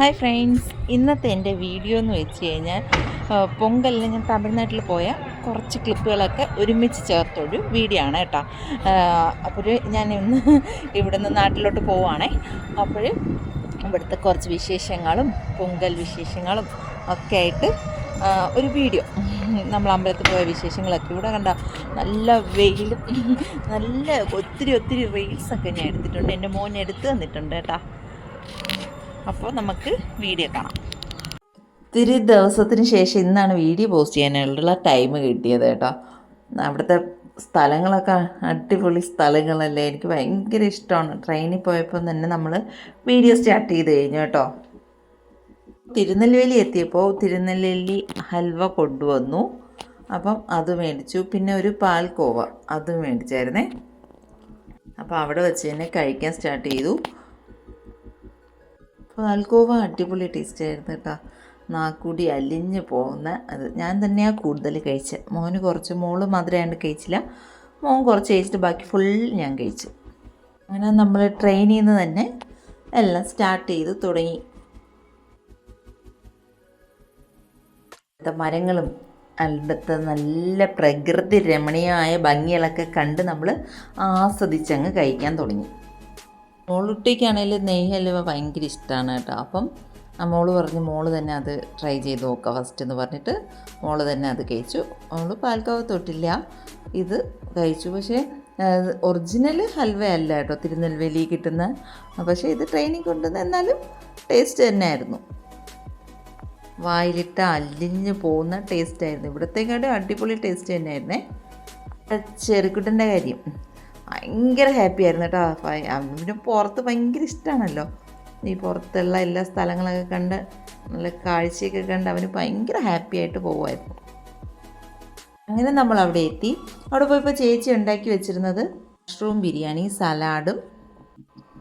Hi friends ഇന്നത്തെ എന്റെ video എന്ന് വെച്ച് കഴിഞ്ഞാൽ പൊങ്കലിന് ഞാൻ തമിഴ്നാട്ടിൽ പോയ കുറച്ച് ക്ലിപ്പുകളൊക്കെ ഒരുമിച്ച് ചേർത്തൊരു വീഡിയോ ആണ് കേട്ടോ. അപ്പോൾ ഞാൻ ഇന്ന് ഇവിടുന്ന് നാട്ടിലോട്ട് പോവുകയാണേ അപ്പോൾ ഇവിടുത്തെ കുറച്ച് വിശേഷങ്ങളും പൊങ്കൽ വിശേഷങ്ങളും ഒക്കെ ആയിട്ട് ഒരു വീഡിയോ നമ്മൾ അമ്പലത്തിൽ പോയ വിശേഷങ്ങളൊക്കെ ഇവിടെ കണ്ട നല്ല വെയിലും നല്ല ഒത്തിരി ഒത്തിരി റീൽസൊക്കെ ഞാൻ എടുത്തിട്ടുണ്ട്. എന്റെ മോൻ എടുത്ത് തന്നിട്ടുണ്ട് കേട്ടോ. അപ്പോൾ നമുക്ക് വീഡിയോ കാണാം. ഒത്തിരി ദിവസത്തിന് ശേഷം ഇന്നാണ് വീഡിയോ പോസ്റ്റ് ചെയ്യാനുള്ള ടൈം കിട്ടിയത് കേട്ടോ. അവിടുത്തെ സ്ഥലങ്ങളൊക്കെ അടിപൊളി സ്ഥലങ്ങളല്ലേ എനിക്ക് ഭയങ്കര ഇഷ്ടമാണ്. ട്രെയിനിൽ പോയപ്പോൾ തന്നെ നമ്മൾ വീഡിയോ സ്റ്റാർട്ട് ചെയ്ത് കഴിഞ്ഞു കേട്ടോ. തിരുനെൽവേലി എത്തിയപ്പോൾ തിരുനെൽവേലി ഹൽവ കൊണ്ടുവന്നു. അപ്പം അത് മേടിച്ചു. പിന്നെ ഒരു പാൽക്കോവ അത് മേടിച്ചായിരുന്നേ. അപ്പോൾ അവിടെ വെച്ച് തന്നെ കഴിക്കാൻ സ്റ്റാർട്ട് ചെയ്തു. പാൽക്കോവ അടിപൊളി ടേസ്റ്റ് ആയിരുന്നു കേട്ടോ. നാക്കൂടി അലിഞ്ഞ് പോകുന്ന അത്. ഞാൻ തന്നെയാണ് കൂടുതൽ കഴിച്ചത് മോന് കുറച്ച് മോൾ മധുരമായിട്ട് കഴിച്ചില്ല. മോൻ കുറച്ച് കഴിച്ചിട്ട് ബാക്കി ഫുൾ ഞാൻ കഴിച്ചു. അങ്ങനെ നമ്മൾ ട്രെയിനിൽ നിന്ന് തന്നെ എല്ലാം സ്റ്റാർട്ട് ചെയ്ത് തുടങ്ങി. മരങ്ങളും അവിടുത്തെ നല്ല പ്രകൃതി രമണീയമായ ഭംഗികളൊക്കെ കണ്ട് നമ്മൾ ആസ്വദിച്ചങ്ങ് കഴിക്കാൻ തുടങ്ങി. മോളുട്ടിക്കാണെങ്കിൽ നെയ്യ് ഹലുവ ഭയങ്കര ഇഷ്ടമാണ് കേട്ടോ. അപ്പം മോൾ പറഞ്ഞ് മോൾ തന്നെ അത് ട്രൈ ചെയ്ത് നോക്കുക ഫസ്റ്റ് എന്ന് പറഞ്ഞിട്ട് മോൾ തന്നെ അത് കഴിച്ചു. മോൾ പാൽക്കാവ് തൊട്ടില്ല ഇത് കഴിച്ചു. പക്ഷേ ഒറിജിനൽ ഹൽവ അല്ല കേട്ടോ തിരുനെൽവേലി കിട്ടുന്ന. പക്ഷേ ഇത് ട്രെയിനിൽ കൊണ്ടുവന്ന എന്നാലും ടേസ്റ്റ് തന്നെയായിരുന്നു വായിലിട്ട് അലിഞ്ഞ് പോകുന്ന ടേസ്റ്റ് ആയിരുന്നു. ഇവിടത്തേക്കാട്ടും അടിപൊളി ടേസ്റ്റ് തന്നെയായിരുന്നേ ചെറുക്കുട്ടന്റെ കാര്യം. ഭയങ്കര ഹാപ്പി ആയിരുന്നു കേട്ടോ. പിന്നെ പുറത്ത് ഭയങ്കര ഇഷ്ടമാണല്ലോ ഈ പുറത്തുള്ള എല്ലാ സ്ഥലങ്ങളൊക്കെ കണ്ട് നല്ല കാഴ്ചയൊക്കെ കണ്ട് അവന് ഭയങ്കര ഹാപ്പി ആയിട്ട് പോകുമായിരുന്നു അങ്ങനെ നമ്മൾ അവിടെ എത്തി. അവിടെ പോയപ്പോൾ ചേച്ചി ഉണ്ടാക്കി വെച്ചിരുന്നത് മഷ്റൂം ബിരിയാണി സലാഡും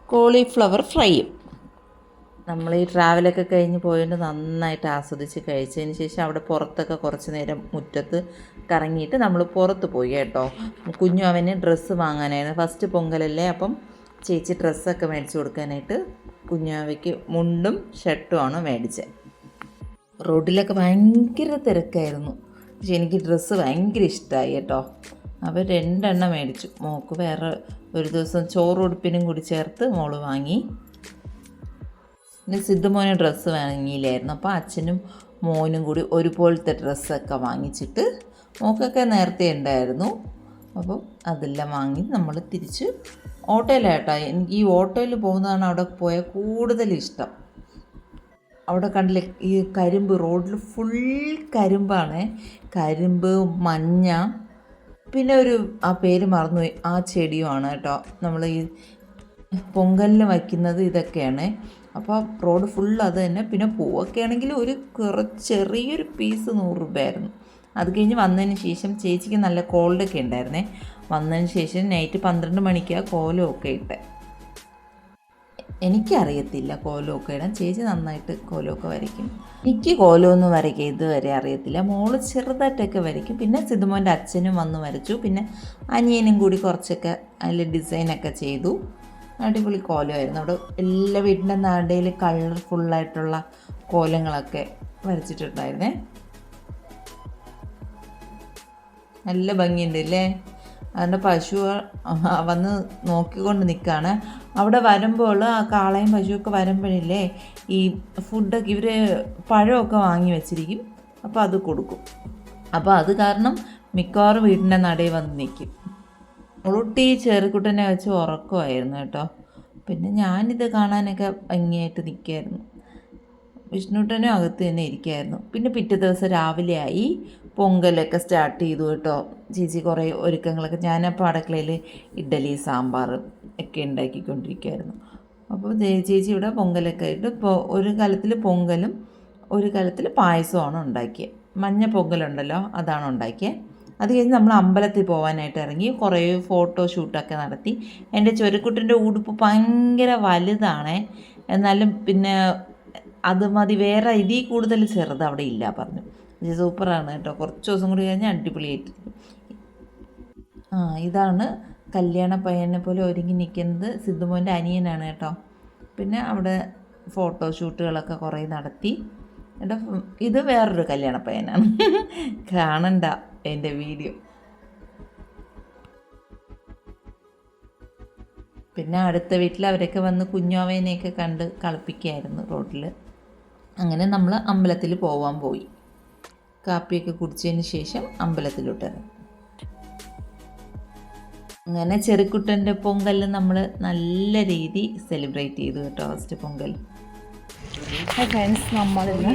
കോളിഫ്ലവർ ഫ്രൈയും നമ്മൾ ഈ ട്രാവലൊക്കെ കഴിഞ്ഞ് പോയിട്ട് നന്നായിട്ട് ആസ്വദിച്ച് കഴിച്ചതിന് ശേഷം അവിടെ പുറത്തൊക്കെ കുറച്ച് നേരം മുറ്റത്ത് കറങ്ങിയിട്ട് നമ്മൾ പുറത്ത് പോയി കേട്ടോ. കുഞ്ഞു അവന് ഡ്രസ്സ് വാങ്ങാനായിരുന്നു. ഫസ്റ്റ് പൊങ്കലല്ലേ അപ്പം ചേച്ചി ഡ്രസ്സൊക്കെ മേടിച്ച് കൊടുക്കാനായിട്ട് കുഞ്ഞാവയ്ക്ക് മുണ്ടും ഷർട്ടുമാണ് മേടിച്ചത് റോഡിലൊക്കെ ഭയങ്കര തിരക്കായിരുന്നു. പക്ഷെ എനിക്ക് ഡ്രസ്സ് ഭയങ്കര ഇഷ്ടമായി കേട്ടോ. അപ്പോൾ രണ്ടെണ്ണം മേടിച്ചു. മോൾക്ക് വേറെ ഒരു ദിവസം ചോറ് ഉടുപ്പിനും കൂടി ചേർത്ത് മോൾ വാങ്ങി. പിന്നെ സിദ്ധുമോന് ഡ്രസ്സ് വാങ്ങിയില്ലായിരുന്നു. അപ്പോൾ അച്ഛനും മോനും കൂടി ഒരുപോലത്തെ ഡ്രസ്സൊക്കെ വാങ്ങിച്ചിട്ട് മോക്കൊക്കെ നേരത്തെ ഉണ്ടായിരുന്നു. അപ്പം അതെല്ലാം വാങ്ങി നമ്മൾ തിരിച്ച് ഓട്ടോയിലായിട്ടാ എനിക്ക് ഈ ഓട്ടോയിൽ പോകുന്നതാണ് അവിടെ പോയാൽ കൂടുതൽ ഇഷ്ടം. അവിടെ കണ്ടില്ല ഈ കരിമ്പ് റോഡിൽ ഫുൾ കരിമ്പാണ്. കരിമ്പ് മഞ്ഞ പിന്നെ ഒരു ആ പേര് മറന്നുപോയി. ആ ചെടിയുമാണ് കേട്ടോ. നമ്മൾ ഈ പൊങ്കലിന് വയ്ക്കുന്നത് ഇതൊക്കെയാണ്. അപ്പോൾ റോഡ് ഫുൾ അത് തന്നെ. പിന്നെ പൂവൊക്കെ ആണെങ്കിൽ ഒരു കുറച്ച് ചെറിയൊരു പീസ് നൂറ് രൂപയായിരുന്നു. അത് കഴിഞ്ഞ് വന്നതിന് ശേഷം ചേച്ചിക്ക് നല്ല കോൾഡൊക്കെ ഉണ്ടായിരുന്നേ. വന്നതിന് ശേഷം നൈറ്റ് പന്ത്രണ്ട് മണിക്കാണ് കോലമൊക്കെ ഇട്ടേ. എനിക്കറിയത്തില്ല കോലമൊക്കെ ഇടാൻ. ചേച്ചി നന്നായിട്ട് കോലമൊക്കെ വരയ്ക്കും. എനിക്ക് കോലമൊന്നും വരയ്ക്കുക ഇതുവരെ അറിയത്തില്ല. മോൾ ചെറുതായിട്ടൊക്കെ വരയ്ക്കും. പിന്നെ സിദ്ധുമോന്റെ അച്ഛനും വന്ന് വരച്ചു. പിന്നെ അനിയനും കൂടി കുറച്ചൊക്കെ അതിൽ ഡിസൈനൊക്കെ ചെയ്തു. അടിപൊളി കോലമായിരുന്നു. അവിടെ എല്ലാ വീടിന്റെ നടയിൽ കളർഫുള്ളായിട്ടുള്ള കോലങ്ങളൊക്കെ വരച്ചിട്ടുണ്ടായിരുന്നേ. നല്ല ഭംഗിയുണ്ട് അല്ലേ അതിന്റെ പശു വന്ന് നോക്കിക്കൊണ്ട് നിൽക്കുകയാണ് അവിടെ വരുമ്പോൾ ആ കാളയും പശുവൊക്കെ വരുമ്പോഴില്ലേ ഈ ഫുഡൊക്കെ ഇവർ പഴമൊക്കെ വാങ്ങി വെച്ചിരിക്കും. അപ്പോൾ അത് കൊടുക്കും. അപ്പോൾ അത് കാരണം മിക്കവാറും വീടിന്റെ നടയിൽ വന്ന് നിൽക്കും. മുളുട്ടി ചെറുക്കുട്ടനെ വെച്ച് ഉറക്കമായിരുന്നു കേട്ടോ. പിന്നെ ഞാനിത് കാണാനൊക്കെ ഭംഗിയായിട്ട് നിൽക്കുമായിരുന്നു വിഷ്ണുട്ടനും അകത്ത് തന്നെ ഇരിക്കുമായിരുന്നു പിന്നെ പിറ്റേ ദിവസം രാവിലെ ആയി പൊങ്കലൊക്കെ സ്റ്റാർട്ട് ചെയ്തു കേട്ടോ. ചേച്ചി കുറേ ഒരുക്കങ്ങളൊക്കെ ഞാനപ്പോൾ അടുക്കളയിൽ ഇഡ്ഡലി സാമ്പാർ ഒക്കെ ഉണ്ടാക്കിക്കൊണ്ടിരിക്കുമായിരുന്നു അപ്പോൾ ചേച്ചി ഇവിടെ പൊങ്കലൊക്കെ ആയിട്ട് ഇപ്പോൾ ഒരു കലത്തിൽ പൊങ്കലും ഒരു കലത്തിൽ പായസമാണ് ഉണ്ടാക്കിയത് മഞ്ഞ പൊങ്കലുണ്ടല്ലോ അതാണ് ഉണ്ടാക്കിയത് അത് കഴിഞ്ഞ് നമ്മൾ അമ്പലത്തിൽ പോകാനായിട്ട് ഇറങ്ങി. കുറേ ഫോട്ടോ ഷൂട്ടൊക്കെ നടത്തി. എന്റെ ചൊരുക്കുട്ടിന്റെ ഉടുപ്പ് ഭയങ്കര വലുതാണ്. എന്നാലും പിന്നെ അത് മതി. വേറെ ഇതിൽ കൂടുതൽ ചെറുത് അവിടെ ഇല്ല പറഞ്ഞു. സൂപ്പറാണ് കേട്ടോ. കുറച്ച് ദിവസം കൂടി കഴിഞ്ഞാൽ അടിപൊളിയായിട്ട് ആ ഇതാണ് കല്യാണ പയ്യനെ പോലെ ഒരുങ്ങി നിൽക്കുന്നത് സിദ്ധുമോന്റെ അനിയനാണ് കേട്ടോ. പിന്നെ അവിടെ ഫോട്ടോ ഷൂട്ടുകളൊക്കെ കുറേ നടത്തി. എന്റെ ഇത് വേറൊരു കല്യാണ പയ്യനാണ്. കാണണ്ട. എന്റെ വീഡിയോ. പിന്നെ അടുത്ത വീട്ടിൽ അവരൊക്കെ വന്ന് കുഞ്ഞോവേനെയൊക്കെ കണ്ട് കളിപ്പിക്കുകയായിരുന്നു റോഡിൽ അങ്ങനെ നമ്മൾ അമ്പലത്തിൽ പോവാൻ പോയി. കാപ്പിയൊക്കെ കുടിച്ചതിന് ശേഷം അമ്പലത്തിലോട്ട് ഇറങ്ങി. അങ്ങനെ ചെറുക്കുട്ടന്റെ പൊങ്കൽ നമ്മൾ നല്ല രീതി സെലിബ്രേറ്റ് ചെയ്തു കേട്ടോ ഫസ്റ്റ് പൊങ്കൽ ഫ്രണ്ട്സ് നമ്മളിന്ന്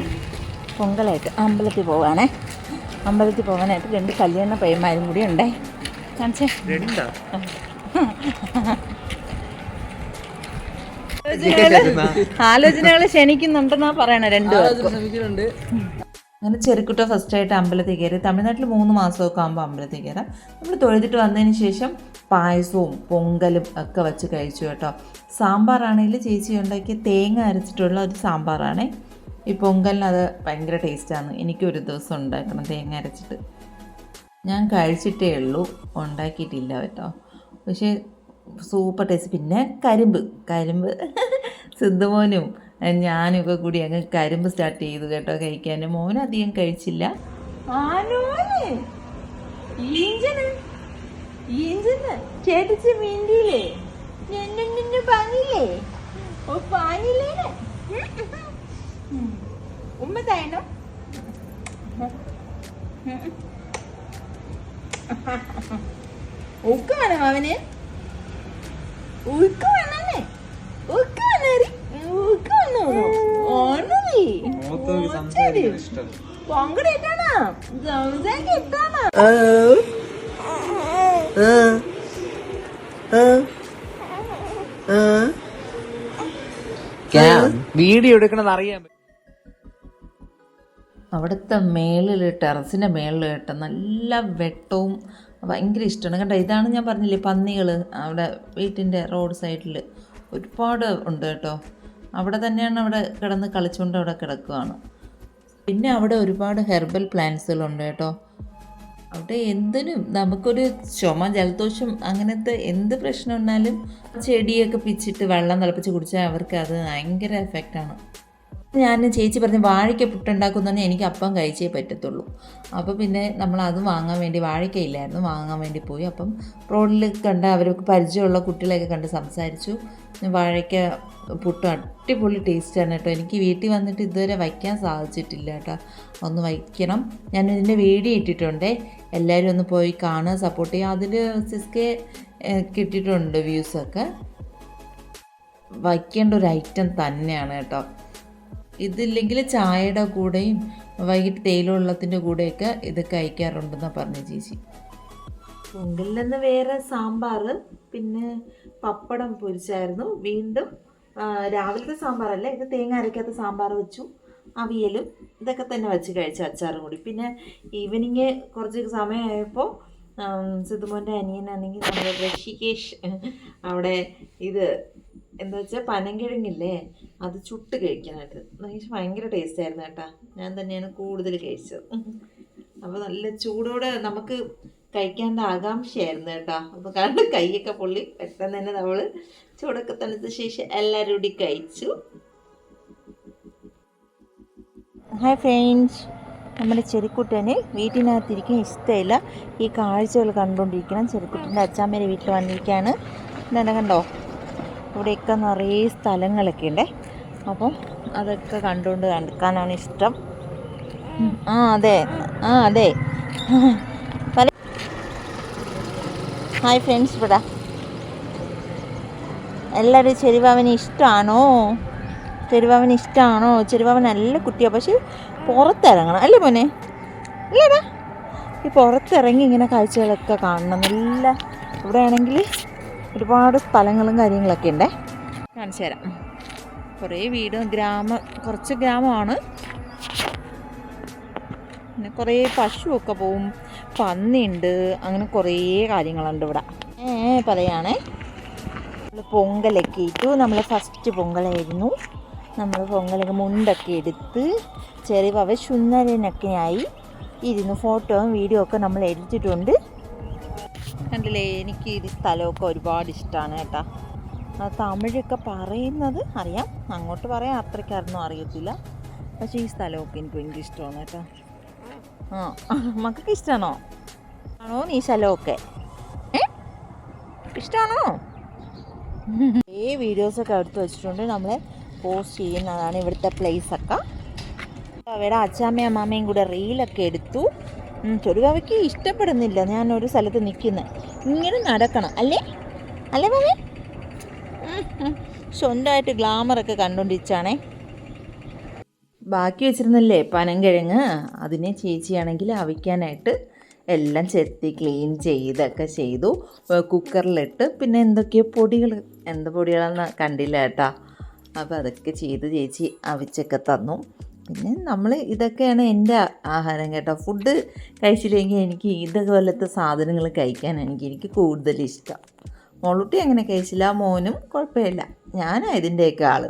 പൊങ്കലായിട്ട് അമ്പലത്തിൽ പോവാണേ. അമ്പലത്തിൽ പോകാനായിട്ട് രണ്ട് കല്യാണ പയ്യന്മാരും കൂടി ഉണ്ടേ കാണിച്ചേ? ആലോചനകൾ ക്ഷണിക്കുന്നുണ്ടെന്നാ പറയണ രണ്ടു അങ്ങനെ ചെറുക്കുട്ട ഫസ്റ്റായിട്ട് അമ്പലത്തിൽ കയറി തമിഴ്നാട്ടിൽ മൂന്ന് മാസമൊക്കെ ആകുമ്പോൾ അമ്പലത്തിൽ കയറാം. നമ്മൾ തൊഴുതിട്ട് വന്നതിന് ശേഷം പായസവും പൊങ്കലും ഒക്കെ വെച്ച് കഴിച്ചു കേട്ടോ. സാമ്പാറാണെങ്കിൽ ചേച്ചി ഉണ്ടാക്കിയ തേങ്ങ അരച്ചിട്ടുള്ള ഒരു സാമ്പാറാണേ. ഈ പൊങ്കലിന് അത് ഭയങ്കര ടേസ്റ്റാണ്. എനിക്കൊരു ദിവസം ഉണ്ടാക്കണം തേങ്ങ അരച്ചിട്ട്. ഞാൻ കഴിച്ചിട്ടേ ഉള്ളൂ. ഉണ്ടാക്കിയിട്ടില്ല കേട്ടോ. പക്ഷേ സൂപ്പർ ടേസ്റ്റ് പിന്നെ കരിമ്പ്. കരിമ്പ്. സിദ്ധുമോനും ഞാനൊക്കെ ഞാനും കൂടി അങ്ങ് കരിമ്പ് സ്റ്റാർട്ട് ചെയ്തു കേട്ടോ കഴിക്കാൻ മോൻ അധികം കഴിച്ചില്ല. ചേട്ടിച്ച് ഓ പാനില്ലേ ഉമ്മ തേനോ? ഉക്ക് വേണം അവന് ഉക്ക് വേണേ ഉക്ക് വേണേ ഉക്ക് വീഡിയോ എടുക്കണമെന്ന് അറിയാൻ അവിടുത്തെ മേളിൽ ടെറസിന്റെ മേളിൽ കേട്ട നല്ല വെട്ടവും ഭയങ്കര ഇഷ്ടമാണ്. കണ്ടോ ഇതാണ് ഞാൻ പറഞ്ഞില്ലേ പന്നികൾ അവിടെ വീട്ടിന്റെ റോഡ് സൈഡിൽ ഒരുപാട് ഉണ്ട് കേട്ടോ. അവിടെ തന്നെയാണ് അവിടെ കിടന്ന് കളിച്ചുകൊണ്ട് അവിടെ കിടക്കുകയാണ് പിന്നെ അവിടെ ഒരുപാട് ഹെർബൽ പ്ലാന്റ്സുകളുണ്ട് കേട്ടോ. അവിടെ എന്തിനും നമുക്കൊരു ചുമ ജലദോഷം അങ്ങനത്തെ എന്ത് പ്രശ്നം ഉണ്ടായാലും ചെടിയൊക്കെ പിച്ചിട്ട് വെള്ളം തിളപ്പിച്ച് കുടിച്ചാൽ അവർക്ക് അത് ഭയങ്കര എഫക്റ്റാണ് ഞാൻ ചേച്ചി പറഞ്ഞ് വാഴയ്ക്ക പുട്ടുണ്ടാക്കുന്നതന്നെ എനിക്ക് അപ്പം കഴിച്ചേ പറ്റത്തുള്ളൂ. അപ്പോൾ പിന്നെ നമ്മൾ അത് വാങ്ങാൻ വേണ്ടി വാഴയ്ക്ക ഇല്ലായിരുന്നു. വാങ്ങാൻ വേണ്ടി പോയി. അപ്പം റോഡിൽ കണ്ട അവരൊക്കെ പരിചയമുള്ള കുട്ടികളെയൊക്കെ കണ്ട് സംസാരിച്ചു. വാഴയ്ക്ക പുട്ട് അടിപൊളി ടേസ്റ്റാണ് കേട്ടോ. എനിക്ക് വീട്ടിൽ വന്നിട്ട് ഇതുവരെ വയ്ക്കാൻ സാധിച്ചിട്ടില്ല കേട്ടോ. ഒന്ന് വയ്ക്കണം. ഞാൻ ഇതിന്റെ വീഡിയോ ഇട്ടിട്ടുണ്ടേ. എല്ലാവരും ഒന്ന് പോയി കാണുക സപ്പോർട്ട് ചെയ്യുക. അതിൽ സിസ്കെ കിട്ടിയിട്ടുണ്ട് വ്യൂസൊക്കെ. വയ്ക്കേണ്ട ഒരു ഐറ്റം തന്നെയാണ് കേട്ടോ. ഇതില്ലെങ്കിൽ ചായയുടെ കൂടെയും വൈകിട്ട് തേയില വെള്ളത്തിന്റെ കൂടെയൊക്കെ ഇത് കഴിക്കാറുണ്ടെന്ന് പറഞ്ഞു ചേച്ചി. പൊങ്കലിൽ നിന്ന് വേറെ സാമ്പാർ പിന്നെ പപ്പടം പൊരിച്ചായിരുന്നു. വീണ്ടും രാവിലത്തെ സാമ്പാറല്ല ഇത് തേങ്ങ അരയ്ക്കാത്ത സാമ്പാർ വെച്ചു. അവിയലും ഇതൊക്കെ തന്നെ വെച്ച് കഴിച്ച അച്ചാറും കൂടി. പിന്നെ ഈവനിങ് കുറച്ച് സമയമായപ്പോൾ സിദ്ധുമോന്റെ അനിയനാണെങ്കിൽ നമ്മുടെ ഋഷികേഷ് അവിടെ ഇത് എന്താ വെച്ചാൽ പനങ്കിഴങ്ങില്ലേ അത് ചുട്ട് കഴിക്കാനായിട്ട്. എനിക്ക് ഭയങ്കര ടേസ്റ്റ് ആയിരുന്നു കേട്ടാ. ഞാൻ തന്നെയാണ് കൂടുതൽ കഴിച്ചത്. അപ്പോൾ നല്ല ചൂടോടെ നമുക്ക് കഴിക്കാന്റെ ആകാംക്ഷയായിരുന്നു കേട്ടോ. അപ്പോൾ കാരണം കൈയൊക്കെ പൊള്ളി പെട്ടെന്ന് തന്നെ നമ്മൾ ചൂടൊക്കെ തണുത്ത ശേഷം എല്ലാവരും കൂടി കഴിച്ചു. ഹായ് ഫ്രണ്ട്സ് നമ്മുടെ ചെറിക്കുട്ടന് വീട്ടിനകത്തിരിക്കാൻ ഇഷ്ടമില്ല. ഈ കാഴ്ചകൾ കണ്ടുകൊണ്ടിരിക്കണം ചെറിക്കുട്ടന്റെ അച്ചാമ്മേരെ വീട്ടിൽ വന്നിരിക്കുകയാണ് എന്താണ് കണ്ടോ? ഇവിടെയൊക്കെ നിറയെ സ്ഥലങ്ങളൊക്കെ ഉണ്ടേ അപ്പം അതൊക്കെ കണ്ടുകൊണ്ട് നടക്കാനാണ് ഇഷ്ടം. ആ അതെ. ആ അതെ. പല ഹായ് ഫ്രണ്ട്സ് ഇവിടെ. എല്ലാവരും ചെരുവാവന് ഇഷ്ടമാണോ? ചെരുവാവന് ഇഷ്ടമാണോ? ചെരുവാവൻ നല്ല കുട്ടിയാണ് പക്ഷേ പുറത്തിറങ്ങണം. അല്ലേ മോനെ? ഇല്ലേടാ. ഈ പുറത്തിറങ്ങി ഇങ്ങനെ കാഴ്ചകളൊക്കെ കാണണം. നല്ല ഇവിടെ ആണെങ്കിൽ ഒരുപാട് സ്ഥലങ്ങളും കാര്യങ്ങളൊക്കെ ഉണ്ടേ. കാണിച്ചു തരാം. കുറേ വീട് ഗ്രാമം കുറച്ച് ഗ്രാമമാണ്. പിന്നെ കുറേ പശുവൊക്കെ പോവും പന്നിയുണ്ട് അങ്ങനെ കുറേ കാര്യങ്ങളുണ്ട് ഇവിടെ. ഏ പറയാണേ. നമ്മൾ പൊങ്കലൊക്കെ ഇട്ടു. നമ്മൾ ഫസ്റ്റ് പൊങ്കലായിരുന്നു. നമ്മൾ പൊങ്കലൊക്കെ മുണ്ടൊക്കെ എടുത്ത് ചെറിയ പവ സുന്ദരനൊക്കെ ആയി ഇരുന്ന് ഫോട്ടോയും വീഡിയോ ഒക്കെ നമ്മൾ എടുത്തിട്ടുണ്ട്. കണ്ടില്ലേ എനിക്ക് ഈ സ്ഥലമൊക്കെ ഒരുപാട് ഇഷ്ടമാണ് കേട്ടോ. തമിഴൊക്കെ പറയുന്നത് അറിയാം. അങ്ങോട്ട് പറയാൻ അത്രയ്ക്കായിരുന്നു അറിയത്തില്ല. പക്ഷേ ഈ സ്ഥലമൊക്കെ എനിക്ക് ഭയങ്കര ഇഷ്ടമാണ് കേട്ടോ. ആ മക്കൾക്ക് ഇഷ്ടമാണോ ആണോ നീ സ്ഥലമൊക്കെ? ഇഷ്ടമാണോ ഈ വീഡിയോസൊക്കെ എടുത്ത് വെച്ചിട്ടുണ്ട്. നമ്മളെ പോസ്റ്റ് ചെയ്യുന്നതാണ് ഇവിടുത്തെ പ്ലേസൊക്കെ അവരുടെ അച്ചാമ്മയും അമ്മാമ്മയും കൂടെ റീലൊക്കെ എടുത്തു. ചൊരുവാവയ്ക്ക് ഇഷ്ടപ്പെടുന്നില്ല. ഞാൻ ഒരു സ്ഥലത്ത് നിൽക്കുന്നത് ഇങ്ങനെ നടക്കണം. അല്ലേ? അല്ലേ മാമി സ്വന്തമായിട്ട് ഗ്ലാമറൊക്കെ കണ്ടുകൊണ്ടിരിച്ചാണേ ബാക്കി വെച്ചിരുന്നില്ലേ പനങ്കിഴങ്ങ് അതിനെ ചേച്ചിയാണെങ്കിൽ അവിക്കാനായിട്ട് എല്ലാം ചെത്തി ക്ലീൻ ചെയ്തൊക്കെ ചെയ്തു. കുക്കറിലിട്ട് പിന്നെ എന്തൊക്കെയോ പൊടികൾ. എന്ത് പൊടികളാണെന്ന് കണ്ടില്ല കേട്ടാ. അപ്പോൾ അതൊക്കെ ചെയ്ത് ചേച്ചി അവിച്ചൊക്കെ തന്നു. പിന്നെ നമ്മൾ ഇതൊക്കെയാണ് എന്റെ ആഹാരം കേട്ടോ. ഫുഡ് കഴിച്ചില്ലെങ്കിൽ എനിക്ക് ഇതുപോലത്തെ സാധനങ്ങൾ കഴിക്കാൻ എനിക്ക് എനിക്ക് കൂടുതൽ ഇഷ്ടം. മോളുട്ടി അങ്ങനെ കഴിച്ചില്ല. മോനും കുഴപ്പമില്ല. ഞാനാണ് ഇതിന്റെയൊക്കെ ആൾ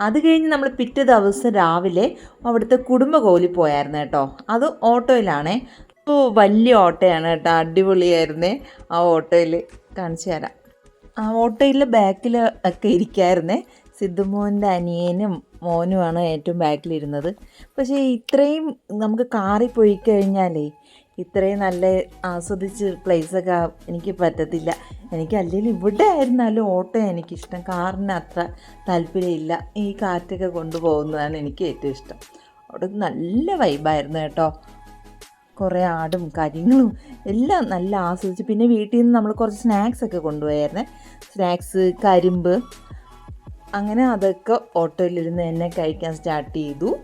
അത് കഴിഞ്ഞ് നമ്മൾ പിറ്റേ ദിവസം രാവിലെ അവിടുത്തെ കുടുംബ കോലി പോയായിരുന്നു കേട്ടോ. അത് ഓട്ടോയിലാണേ. അപ്പോൾ വലിയ ഓട്ടോയാണ് കേട്ടോ. അടിപൊളിയായിരുന്നേ ആ ഓട്ടോയിൽ കാണിച്ചു തരാം. ആ ഓട്ടോയിൽ ബാക്കിൽ ഒക്കെ ഇരിക്കായിരുന്നേ. സിദ്ധുമോന്റെ അനിയനും മോനുമാണ് ഏറ്റവും ബാക്കിലിരുന്നത്. പക്ഷേ ഇത്രയും നമുക്ക് കാറി പോയി കഴിഞ്ഞാലേ ഇത്രയും നല്ല ആസ്വദിച്ച് പ്ലേസൊക്കെ എനിക്ക് പറ്റത്തില്ല. എനിക്ക് അല്ലെങ്കിൽ ഇവിടെ ആയിരുന്നാലും ഓട്ടോ എനിക്കിഷ്ടം. കാറിന് അത്ര താല്പര്യമില്ല. ഈ കാറ്റൊക്കെ കൊണ്ടുപോകുന്നതാണ് എനിക്ക് ഏറ്റവും ഇഷ്ടം. അവിടെ നല്ല വൈബായിരുന്നു കേട്ടോ. കുറേ ആടും കാര്യങ്ങളും എല്ലാം നല്ല ആസ്വദിച്ച്. പിന്നെ വീട്ടിൽ നിന്ന് നമ്മൾ കുറച്ച് സ്നാക്സൊക്കെ കൊണ്ടുപോയായിരുന്നേ. സ്നാക്സ് കരിമ്പ് അങ്ങനെ അതൊക്കെ ഓട്ടോയിലിരുന്ന് എന്നെ കഴിക്കാൻ സ്റ്റാർട്ട് ചെയ്തു.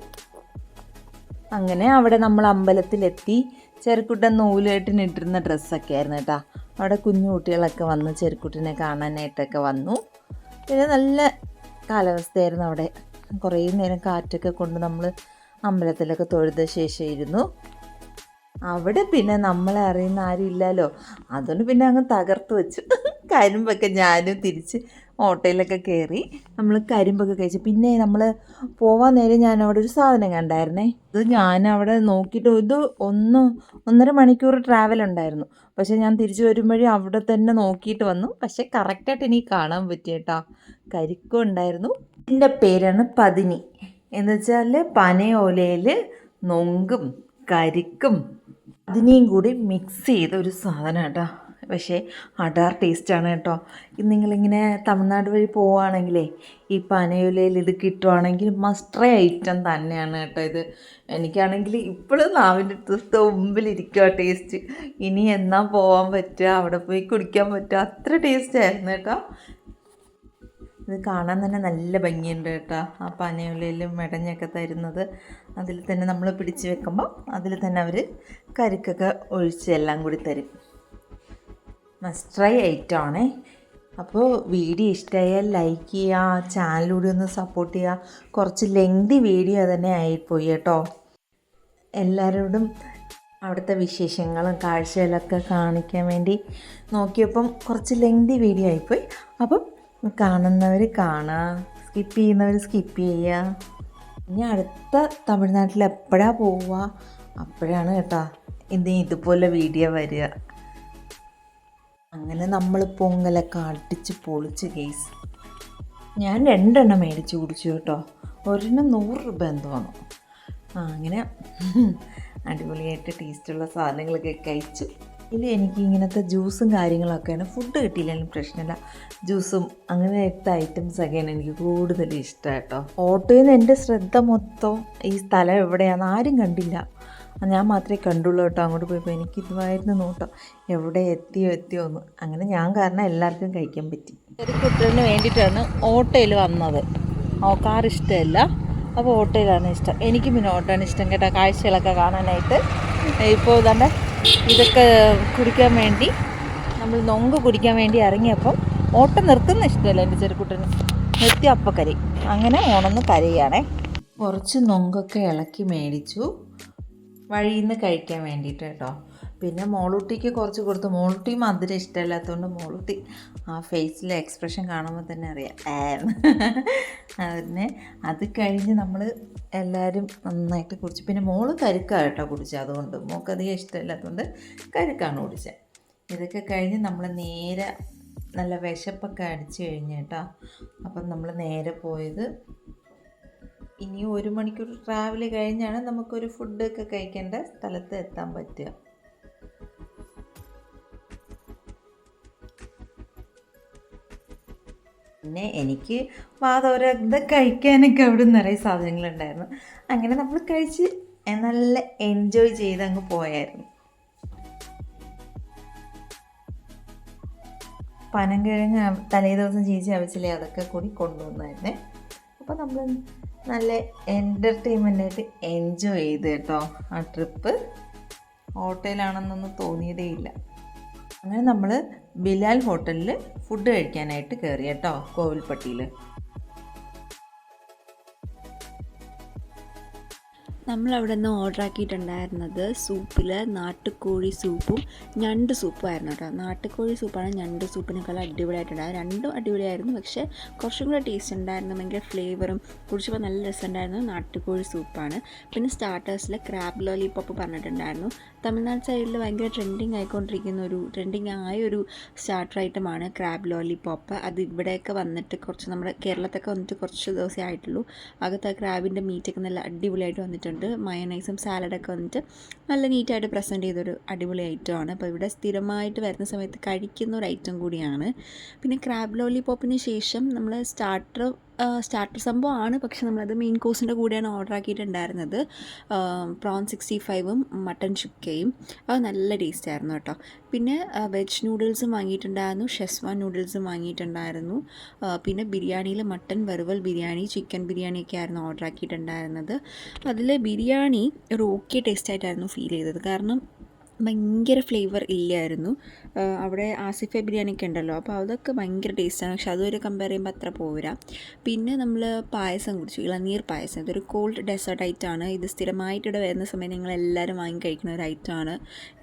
അങ്ങനെ അവിടെ നമ്മൾ അമ്പലത്തിലെത്തി. ചെറുക്കുട്ടൻ നൂലുകെട്ടിന് ഇട്ടിരുന്ന ഡ്രസ്സൊക്കെ ആയിരുന്നു കേട്ടോ. അവിടെ കുഞ്ഞു കുട്ടികളൊക്കെ വന്ന് ചെറുക്കുട്ടിനെ കാണാനായിട്ടൊക്കെ വന്നു. പിന്നെ നല്ല കാലാവസ്ഥയായിരുന്നു അവിടെ. കുറേ നേരം കാറ്റൊക്കെ കൊണ്ട് നമ്മൾ അമ്പലത്തിലൊക്കെ തൊഴുത ശേഷം ഇരുന്നു അവിടെ പിന്നെ നമ്മളെ അറിയുന്ന ആരും ഇല്ലല്ലോ. അതുകൊണ്ട് പിന്നെ അങ്ങ് തകർത്ത് വെച്ചു. കരിമ്പൊക്കെ ഞാനും തിരിച്ച് ഓട്ടോയിലൊക്കെ കയറി നമ്മൾ കരിമ്പൊക്കെ കഴിച്ചു. പിന്നെ നമ്മൾ പോവാൻ നേരം ഞാൻ അവിടെ ഒരു സാധനം കണ്ടായിരുന്നേ. ഇത് ഞാൻ അവിടെ നോക്കിയിട്ട് ഇത് ഒന്ന് ഒന്നര മണിക്കൂർ ട്രാവൽ ഉണ്ടായിരുന്നു. പക്ഷേ ഞാൻ തിരിച്ചു വരുമ്പോഴേ അവിടെ തന്നെ നോക്കിയിട്ട് വന്നു. പക്ഷേ കറക്റ്റായിട്ട് എനിക്ക് കാണാൻ പറ്റിയേട്ടാ. കരിക്കും ഉണ്ടായിരുന്നു. ഇതിന്റെ പേരാണ് പതിനി. എന്ന് വെച്ചാൽ പനയോലയിൽ നൊങ്കും കരിക്കും അതിനെയും കൂടി മിക്സ് ചെയ്ത ഒരു സാധനം കേട്ടോ പക്ഷേ അടാർ ടേസ്റ്റാണ് കേട്ടോ. ഇത് നിങ്ങളിങ്ങനെ തമിഴ്നാട് വഴി പോവുകയാണെങ്കിലേ ഈ പനയുലയിൽ ഇത് കിട്ടുവാണെങ്കിൽ മസ്റ്ററേ ഐറ്റം തന്നെയാണ് കേട്ടോ ഇത്. എനിക്കാണെങ്കിൽ ഇപ്പോഴും നാവിന്റെ മുമ്പിലിരിക്കുക ടേസ്റ്റ് ഇനി എന്നാ പോകാൻ പറ്റുക അവിടെ പോയി കുടിക്കാൻ പറ്റുക. അത്ര ടേസ്റ്റ് ആയിരുന്നു കേട്ടോ. ഇത് കാണാൻ തന്നെ നല്ല ഭംഗിയുണ്ട് കേട്ടോ ആ പനയുലയിലും മെടഞ്ഞൊക്കെ തരുന്നത്. അതിൽ തന്നെ നമ്മൾ പിടിച്ച് വെക്കുമ്പോൾ അതിൽ തന്നെ അവർ കരിക്കൊക്കെ ഒഴിച്ച് എല്ലാം കൂടി തരും. മസ്റ്റ് ട്രൈ ഐറ്റമാണേ അപ്പോൾ വീഡിയോ ഇഷ്ടമായാൽ ലൈക്ക് ചെയ്യുക ചാനലിലൂടെ ഒന്ന് സപ്പോർട്ട് ചെയ്യുക. കുറച്ച് ലെങ്തി വീഡിയോ തന്നെ ആയിപ്പോയി കേട്ടോ. എല്ലാവരോടും അവിടുത്തെ വിശേഷങ്ങളും കാഴ്ചകളൊക്കെ കാണിക്കാൻ വേണ്ടി നോക്കിയപ്പം കുറച്ച് ലെങ്തി വീഡിയോ ആയിപ്പോയി. അപ്പം കാണുന്നവർ കാണുക സ്കിപ്പ് ചെയ്യുന്നവർ സ്കിപ്പ് ചെയ്യുക ഇനി അടുത്ത തമിഴ്നാട്ടിൽ എപ്പോഴാണ് പോവുക? അപ്പോഴാണ് കേട്ടോ ഇനി ഇതുപോലെ വീഡിയോ വരിക. അങ്ങനെ നമ്മൾ പൊങ്ങലൊക്കെ അടിച്ച് പൊളിച്ച് കേസ് ഞാൻ രണ്ടെണ്ണം മേടിച്ച് കുടിച്ചു കേട്ടോ. ഒരെണ്ണം നൂറ് രൂപ എന്തോന്നു ആ അങ്ങനെ അടിപൊളിയായിട്ട് ടേസ്റ്റുള്ള സാധനങ്ങളൊക്കെ കഴിച്ചു. ഇനി എനിക്ക് ഇങ്ങനത്തെ ജ്യൂസും കാര്യങ്ങളൊക്കെയാണ് ഫുഡ് കിട്ടിയില്ലെങ്കിലും പ്രശ്നമില്ല. ജ്യൂസും അങ്ങനത്തെ ഐറ്റംസൊക്കെയാണ് എനിക്ക് കൂടുതൽ ഇഷ്ടം കേട്ടോ. ഓട്ടോയിൽ നിന്ന് എന്റെ ശ്രദ്ധ മൊത്തം ഈ സ്ഥലം എവിടെയാണെന്ന് ആരും കണ്ടില്ല. ഞാൻ മാത്രമേ കണ്ടുള്ളൂ കേട്ടോ. അങ്ങോട്ട് പോയപ്പോൾ എനിക്ക് ഇതുമായിരുന്നു നോട്ടം. എവിടെ എത്തിയോ എത്തിയോ എന്ന്. അങ്ങനെ ഞാൻ കാരണം എല്ലാവർക്കും കഴിക്കാൻ പറ്റി. ഒരു പുത്രന് വേണ്ടിയിട്ടാണ് ഓട്ടോയിൽ വന്നത്. കാർ ഇഷ്ടമല്ല. അപ്പോൾ ഓട്ടോയിലാണ് ഇഷ്ടം. എനിക്ക് പിന്നെ ഓട്ടോയാണ് ഇഷ്ടം കേട്ടോ. കാഴ്ചകളൊക്കെ കാണാനായിട്ട്. ഇപ്പോൾ തന്നെ ഇതൊക്കെ കുടിക്കാൻ വേണ്ടി നമ്മൾ നൊങ്ക് കുടിക്കാൻ വേണ്ടി ഇറങ്ങിയപ്പം ഓട്ടം നിർത്തുന്ന ഇഷ്ടമല്ല എന്റെ ചെറുക്കുട്ടന്. നിർത്തി അപ്പം കരയും അങ്ങനെ ഓണന്ന് കരയുകയാണേ. കുറച്ച് നൊങ്കൊക്കെ ഇളക്കി മേടിച്ചു. വഴിയിൽ നിന്ന് കഴിക്കാൻ വേണ്ടിയിട്ട് കേട്ടോ പിന്നെ മോളൂട്ടിക്ക് കുറച്ച് കൊടുത്തു. മോളൂട്ടി മധുരം ഇഷ്ടമല്ലാത്തതുകൊണ്ട് മോളൂട്ടി ആ ഫേസിലെ എക്സ്പ്രഷൻ കാണുമ്പോൾ തന്നെ അറിയാം. അതിനെ അത് കഴിഞ്ഞ് നമ്മൾ എല്ലാവരും നന്നായിട്ട് കുടിച്ചു. പിന്നെ മോൾ കരുക്കാണ് കേട്ടോ കുടിച്ചത് അതുകൊണ്ട്. മോൾക്ക് അധികം ഇഷ്ടമില്ലാത്തതുകൊണ്ട് കരുക്കാണ് കുടിച്ചത് ഇതൊക്കെ കഴിഞ്ഞ് നമ്മൾ നേരെ നല്ല വിശപ്പൊക്കെ അടിച്ചു കഴിഞ്ഞ് കേട്ടോ അപ്പം നമ്മൾ നേരെ പോയത് ഇനി ഒരു മണിക്കൂർ ട്രാവൽ കഴിഞ്ഞാണ് നമുക്കൊരു ഒക്കെ കഴിക്കേണ്ട സ്ഥലത്ത് എത്താൻ പറ്റുക. പിന്നെ എനിക്ക് വാതോരത് കഴിക്കാനൊക്കെ അവിടെ നിറയെ സാധനങ്ങളുണ്ടായിരുന്നു. അങ്ങനെ നമ്മൾ കഴിച്ച് നല്ല എൻജോയ് ചെയ്ത് അങ്ങ് പോയായിരുന്നു പനംകിഴങ്ങ് തലേ ദിവസം ചേച്ചി അവച്ചില്ലേ അതൊക്കെ കൂടി കൊണ്ടുവന്നായിരുന്നേ. അപ്പോൾ നമ്മൾ നല്ല എന്റർടൈൻമെന്റായിട്ട് എൻജോയ് ചെയ്ത് കേട്ടോ ആ ട്രിപ്പ് ഹോട്ടലാണെന്നൊന്നും തോന്നിയതേ ഇല്ല. അങ്ങനെ നമ്മൾ ബിലാൽ ഹോട്ടലിൽ ഫുഡ് കഴിക്കാനായിട്ട് കയറി കേട്ടോ കോവിൽപ്പട്ടിയിൽ നമ്മളവിടെ നിന്ന് ഓർഡർ ആക്കിയിട്ടുണ്ടായിരുന്നത് സൂപ്പിൽ നാട്ടുകോഴി സൂപ്പും ഞണ്ട് സൂപ്പും ആയിരുന്നു കേട്ടോ. നാട്ടുകോഴി സൂപ്പാണ് ഞണ്ട് സൂപ്പിനേക്കാൾ അടിപൊളിയായിട്ടുണ്ടായത്. രണ്ടും അടിപൊളിയായിരുന്നു. പക്ഷേ കുറച്ചും കൂടെ ടേസ്റ്റ് ഉണ്ടായിരുന്നു. ഭയങ്കര ഫ്ലേവറും കുടിച്ചപ്പോൾ നല്ല രസമുണ്ടായിരുന്നു. നാട്ടുകോഴി സൂപ്പാണ്. പിന്നെ സ്റ്റാർട്ടേഴ്സിൽ ക്രാബ് ലോലിപ്പോപ്പ് പറഞ്ഞിട്ടുണ്ടായിരുന്നു. തമിഴ്നാട് സൈഡിൽ ഭയങ്കര ട്രെൻഡിങ് ആയിക്കൊണ്ടിരിക്കുന്ന ഒരു ട്രെൻഡിങ് ആയ ഒരു സ്റ്റാർട്ടർ ഐറ്റമാണ് ക്രാബ് ലോലിപ്പോപ്പ് അത് ഇവിടെയൊക്കെ വന്നിട്ട് കുറച്ച് നമ്മുടെ കേരളത്തൊക്കെ വന്നിട്ട് കുറച്ച് ദിവസമേ ആയിട്ടുള്ളൂ. അകത്ത് ആ ക്രാബിന്റെ മീറ്റൊക്കെ നല്ല അടിപൊളിയായിട്ട് വന്നിട്ടുണ്ട്. മയനൈസും സാലഡൊക്കെ വന്നിട്ട് നല്ല നീറ്റായിട്ട് പ്രസന്റ് ചെയ്തൊരു അടിപൊളി ഐറ്റമാണ് അപ്പോൾ ഇവിടെ സ്ഥിരമായിട്ട് വരുന്ന സമയത്ത് കഴിക്കുന്ന ഒരു ഐറ്റം കൂടിയാണ്. പിന്നെ ക്രാബ് ലോലിപോപ്പിന് ശേഷം നമ്മൾ സ്റ്റാർട്ടർ സ്റ്റാർട്ടർ സംഭവമാണ്. പക്ഷെ നമ്മളത് മെയിൻ കോഴ്സിന്റെ കൂടെയാണ് ഓർഡർ ആക്കിയിട്ടുണ്ടായിരുന്നത്. പ്രോൺ സിക്സ്റ്റി ഫൈവും മട്ടൺ ചുക്കയും അത് നല്ല ടേസ്റ്റ് ആയിരുന്നു കേട്ടോ. പിന്നെ വെജ് നൂഡിൽസും വാങ്ങിയിട്ടുണ്ടായിരുന്നു. ഷെസ്വാൻ നൂഡിൽസും വാങ്ങിയിട്ടുണ്ടായിരുന്നു. പിന്നെ ബിരിയാണിയിൽ മട്ടൺ വറുവൽ ബിരിയാണി ചിക്കൻ ബിരിയാണിയൊക്കെ ആയിരുന്നു ഓർഡർ ആക്കിയിട്ടുണ്ടായിരുന്നത്. അതിൽ ബിരിയാണി ഒരു ഓക്കെ ടേസ്റ്റ് ആയിട്ടായിരുന്നു ഫീൽ ചെയ്തത്. കാരണം ഭയങ്കര ഫ്ലേവർ ഇല്ലായിരുന്നു. അവിടെ ആസിഫ ബിരിയാണിയൊക്കെ ഉണ്ടല്ലോ. അപ്പോൾ അതൊക്കെ ഭയങ്കര ടേസ്റ്റാണ് പക്ഷെ അതുവരെ കമ്പയർ ചെയ്യുമ്പോൾ അത്ര പോരാ. പിന്നെ നമ്മൾ പായസം കുടിച്ചു. ഇളനീർ പായസം. ഇതൊരു കോൾഡ് ഡെസേർട്ട് ഐറ്റം ആണ്. ഇത് സ്ഥിരമായിട്ട് ഇവിടെ വരുന്ന സമയം നിങ്ങൾ എല്ലാവരും വാങ്ങി കഴിക്കുന്ന ഒരു ഐറ്റം ആണ്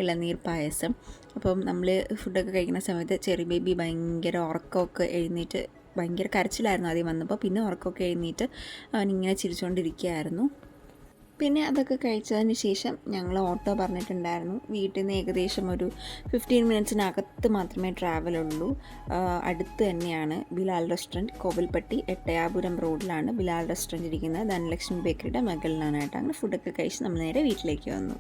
ഇളനീർ പായസം. അപ്പം നമ്മൾ ഫുഡൊക്കെ കഴിക്കുന്ന സമയത്ത് ചെറിയ ബേബി ഭയങ്കര ഉറക്കമൊക്കെ എഴുന്നേറ്റ് ഭയങ്കര കരച്ചിലായിരുന്നു ആദ്യം വന്നപ്പോൾ. പിന്നെ ഉറക്കമൊക്കെ എഴുന്നേറ്റ് അവനിങ്ങനെ ചിരിച്ചുകൊണ്ടിരിക്കുകയായിരുന്നു പിന്നെ അതൊക്കെ കഴിച്ചതിന് ശേഷം ഞങ്ങൾ ഓട്ടോ പറഞ്ഞിട്ടുണ്ടായിരുന്നു. വീട്ടിൽ നിന്ന് ഏകദേശം ഒരു ഫിഫ്റ്റീൻ മിനിറ്റ്സിനകത്ത് മാത്രമേ ട്രാവൽ ഉള്ളൂ. അടുത്ത് തന്നെയാണ് ബിലാൽ റെസ്റ്റോറന്റ് കോവിൽപ്പട്ടി എട്ടയാപുരം റോഡിലാണ് ബിലാൽ റെസ്റ്റോറന്റ് ഇരിക്കുന്നത്. ധനലക്ഷ്മി ബേക്കറിയുടെ മകളിലാണ് കേട്ടോ. അങ്ങനെ ഫുഡൊക്കെ കഴിച്ച് നമ്മൾ നേരെ വീട്ടിലേക്ക് വന്നു.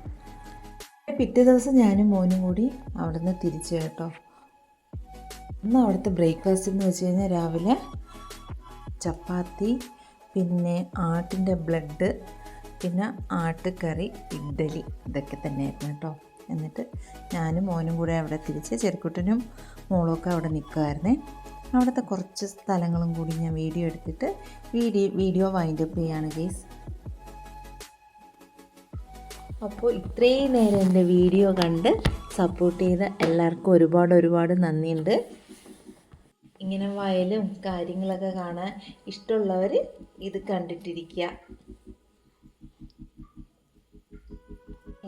പിറ്റേ ദിവസം ഞാനും മോനും കൂടി അവിടെ നിന്ന് തിരിച്ചു കേട്ടോ. ഇന്ന് അവിടുത്തെ ബ്രേക്ക്ഫാസ്റ്റ് എന്ന് വെച്ച് കഴിഞ്ഞാൽ രാവിലെ ചപ്പാത്തി പിന്നെ ആട്ടിന്റെ ബ്ലഡ് പിന്നെ ആട്ടുകറി ഇഡ്ഡലി ഇതൊക്കെ തന്നെയായിരുന്നു കേട്ടോ. എന്നിട്ട് ഞാനും മോനും കൂടെ അവിടെ തിരിച്ച് ചെറുക്കുട്ടനും മോളൊക്കെ അവിടെ നിൽക്കുമായിരുന്നേ അവിടുത്തെ കുറച്ച് സ്ഥലങ്ങളും കൂടി ഞാൻ വീഡിയോ എടുത്തിട്ട് വീഡിയോ വീഡിയോ വൈൻഡപ്പ് ചെയ്യാണ് ഗേസ് അപ്പോൾ ഇത്രയും നേരം എന്റെ വീഡിയോ കണ്ട് സപ്പോർട്ട് ചെയ്ത എല്ലാവർക്കും ഒരുപാട് ഒരുപാട് നന്ദിയുണ്ട്. ഇങ്ങനെ വയലും കാര്യങ്ങളൊക്കെ കാണാൻ ഇഷ്ടമുള്ളവർ ഇത് കണ്ടിട്ടിരിക്കുക.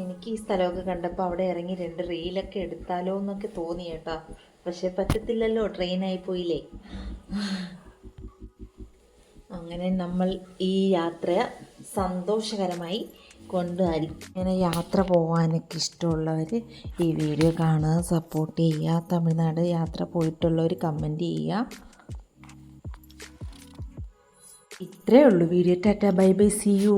എനിക്ക് ഈ സ്ഥലമൊക്കെ കണ്ടപ്പോൾ അവിടെ ഇറങ്ങി രണ്ട് റീലൊക്കെ എടുത്താലോ എന്നൊക്കെ തോന്നി കേട്ടോ. പക്ഷെ പറ്റത്തില്ലല്ലോ ട്രെയിനായി പോയില്ലേ. അങ്ങനെ നമ്മൾ ഈ യാത്ര സന്തോഷകരമായി കൊണ്ടുപോയി ഇങ്ങനെ യാത്ര പോകാനൊക്കെ ഇഷ്ടമുള്ളവർ ഈ വീഡിയോ കാണുക സപ്പോർട്ട് ചെയ്യുക തമിഴ്നാട് യാത്ര പോയിട്ടുള്ളവർ കമന്റ് ചെയ്യുക. ഇത്രയേ ഉള്ളൂ. Video. Tata. Bye bye. See you